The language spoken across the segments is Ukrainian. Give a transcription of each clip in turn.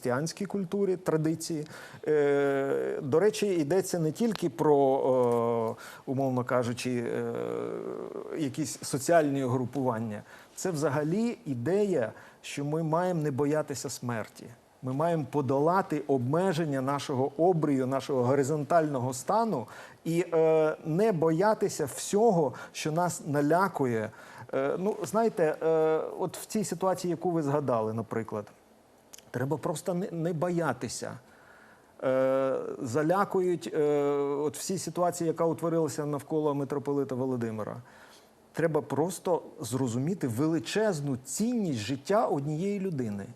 християнській культурі, традиції. Е, До речі, йдеться не тільки про, е, умовно кажучи, е, якісь соціальні групування. Це взагалі ідея, що ми маємо не боятися смерті. Ми маємо подолати обмеження нашого обрію, нашого горизонтального стану і е, не боятися всього, що нас налякує. Е, ну, знаєте, е, от в цій ситуації, яку ви згадали, наприклад, треба просто не, не боятися. Е, залякують е, от всі ситуації, яка утворилася навколо митрополита Володимира. Треба просто зрозуміти величезну цінність життя однієї людини.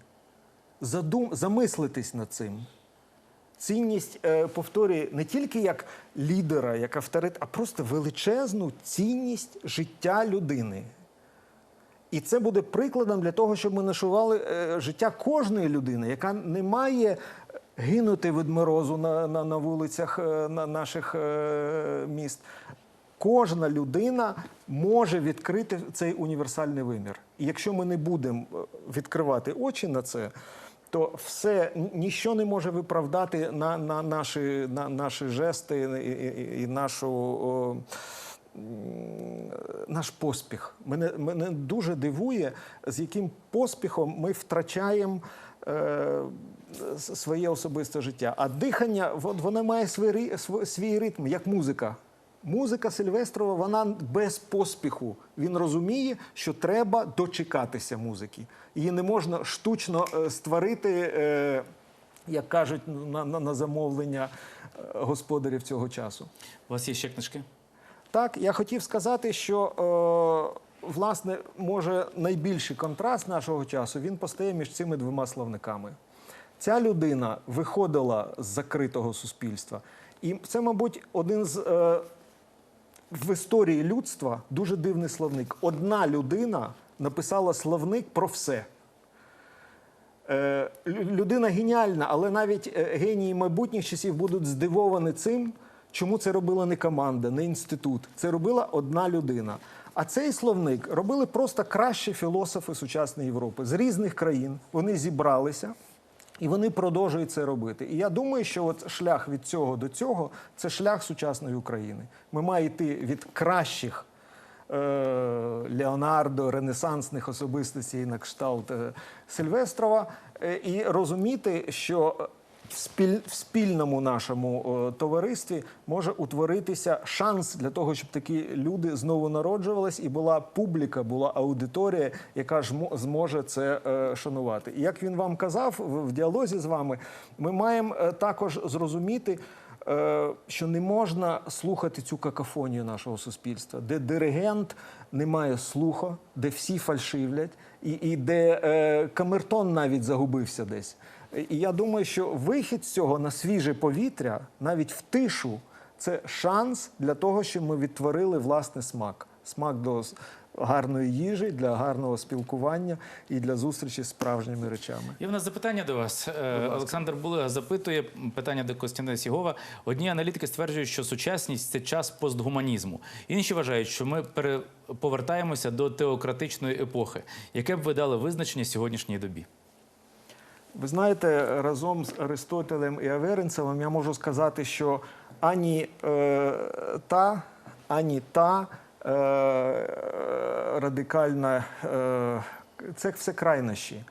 Задум, замислитись над цим. Цінність, е, повторюю, не тільки як лідера, як авторитет, а просто величезну цінність життя людини. І це буде прикладом для того, щоб ми нашували е, життя кожної людини, яка не має гинути від морозу на, на, на вулицях е, на наших е, міст. Кожна людина може відкрити цей універсальний вимір. І якщо ми не будемо відкривати очі на це, то все н- ніщо не може виправдати на, на, наші, на наші жести і, і, і нашу. О, наш поспіх. Мене, мене дуже дивує, з яким поспіхом ми втрачаємо е, своє особисте життя. А дихання, воно має свій, свій ритм, як музика. Музика Сильвестрова, вона без поспіху. Він розуміє, що треба дочекатися музики. Її не можна штучно е, створити, е, як кажуть, на, на, на замовлення е, господарів цього часу. У вас є ще книжки? Так, я хотів сказати, що е, власне може найбільший контраст нашого часу він постає між цими двома словниками. Ця людина виходила з закритого суспільства, і це, мабуть, один з е, в історії людства дуже дивний словник. Одна людина написала словник про все. Е, людина геніальна, але навіть е, генії майбутніх часів будуть здивовані цим, чому це робила не команда, не інститут. Це робила одна людина. А цей словник робили просто кращі філософи сучасної Європи з різних країн. Вони зібралися. І вони продовжують це робити. І я думаю, що от шлях від цього до цього це шлях сучасної України. Ми маємо йти від кращих е, Леонардо, ренесансних особистостей на кшталт е, Сильвестрова, е, і розуміти, що в, спіль, в спільному нашому е, товаристві може утворитися шанс для того, щоб такі люди знову народжувались, і була публіка, була аудиторія, яка ж мо- зможе це е, шанувати. І як він вам казав в, діалозі з вами, ми маємо е, також зрозуміти. Що не можна слухати цю какофонію нашого суспільства, де диригент не має слуха, де всі фальшивлять, і, і де е, камертон навіть загубився десь. І я думаю, що вихід з цього на свіже повітря, навіть в тишу, це шанс для того, щоб ми відтворили власний смак. Смак до гарної їжі, для гарного спілкування і для зустрічі з справжніми речами. Є в нас запитання до вас. Е, Олександр Булига запитує питання до Костянтина Сігова. Одні аналітики стверджують, що сучасність це час постгуманізму. Інші вважають, що ми повертаємося до теократичної епохи. Яке б ви дали визначення сьогоднішній добі? Ви знаєте, разом з Аристотелем і Аверинцевим я можу сказати, що ані е, та, ані та е, радикальна е, це все крайнощі.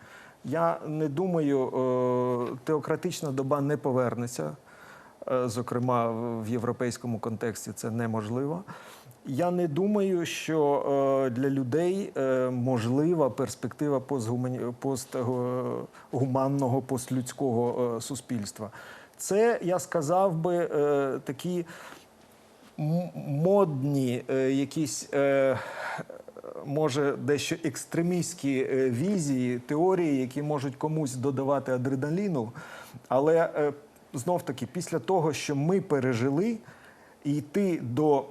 Я не думаю, е, теократична доба не повернеться. Е, Зокрема, в європейському контексті це неможливо. Я не думаю, що е, для людей е, можлива перспектива постгуманного, постлюдського е, суспільства. Це я сказав би такі модні, якісь. Може, дещо екстремістські візії, теорії, які можуть комусь додавати адреналіну. Але знов таки, після того, що ми пережили, йти до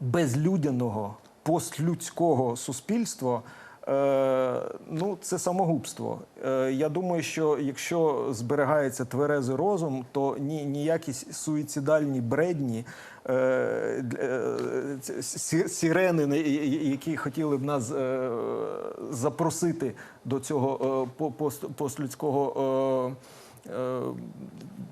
безлюдяного постлюдського суспільства. Е, ну, це самогубство. Е, я думаю, що якщо зберігається тверезий розум, то ні, ніякі суїцидальні бредні, е, ці- сі- сирени, на- і- і- які хотіли б нас запросити до цього пост- постлюдського.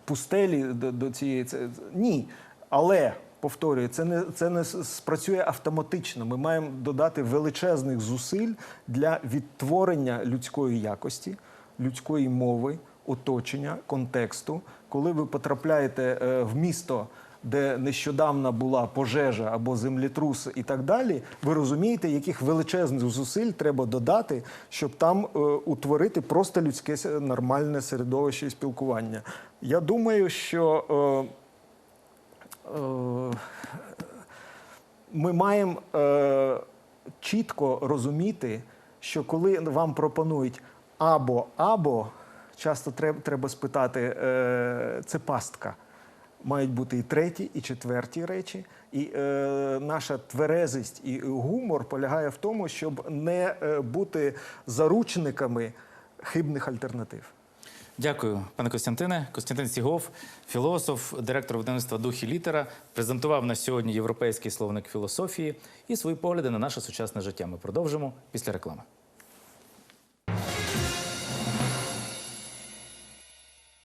Пустелі до, цієї ні. Але повторюю, це не це не спрацює автоматично. Ми маємо додати величезних зусиль для відтворення людської якості, людської мови, оточення, контексту. Коли ви потрапляєте е, в місто, де нещодавно була пожежа або землетрус і так далі, ви розумієте, яких величезних зусиль треба додати, щоб там е, утворити просто людське нормальне середовище і спілкування. Я думаю, що е, ми маємо е, чітко розуміти, що коли вам пропонують або або, часто треба, спитати, е, це пастка. Мають бути і треті, і четверті речі. І е, наша тверезість і гумор полягає в тому, щоб не е, бути заручниками хибних альтернатив. Дякую, пане Костянтине. Костянтин Сігов, філософ, директор видавництва Дух і літера, презентував на сьогодні європейський словник філософії і свої погляди на наше сучасне життя. Ми продовжимо після реклами.